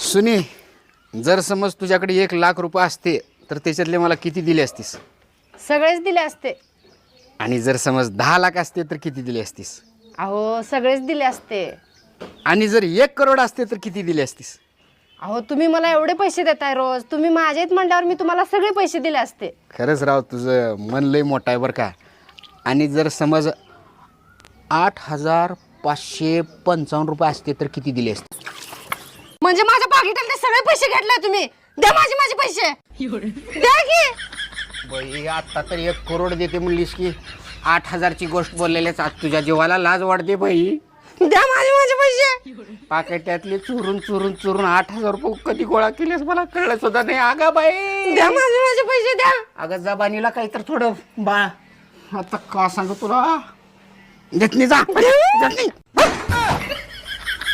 सुनी जर समज तुझ्याकडे एक लाख रुपये असते तर त्याच्यातले मला किती दिले असतीस? सगळेच दिले असते. आणि जर समज दहा लाख असते तर किती दिले असतीस? अहो सगळेच दिले असते. आणि जर एक करोड असते तर किती दिले असतीस? अहो तुम्ही मला एवढे पैसे देताय रोज. तुम्ही माझेच म्हणल्यावर मी तुम्हाला सगळे पैसे दिले असते. खरंच राव तुझं मन लय मोठं आहे बरं का. आणि जर समज आठ हजार पाचशे पंचावन्न रुपये असते तर किती दिले असते म्हणजे माझ्या पाकिटातले सगळे पैसे घेतले तुम्ही. द्या माझे माझे पैसे. द्या की. बाई आता तर एक करोड देते म्हणलीस की. आठ हजारची गोष्ट बोललेल्याच आज तुझ्या जीवाला लाज वाटते बाई. द्या माझे माझे पैसे. पाकिटातले चुरून चुरून चुरून आठ हजार रुपये कधी गोळा केलेस मला कळलं सुद्धा नाही. अगा बाई. द्या माझे माझे पैसे द्या. अगं जबानीला काही तर थोडं बा आता का सांगू तुला? देत नाही जा.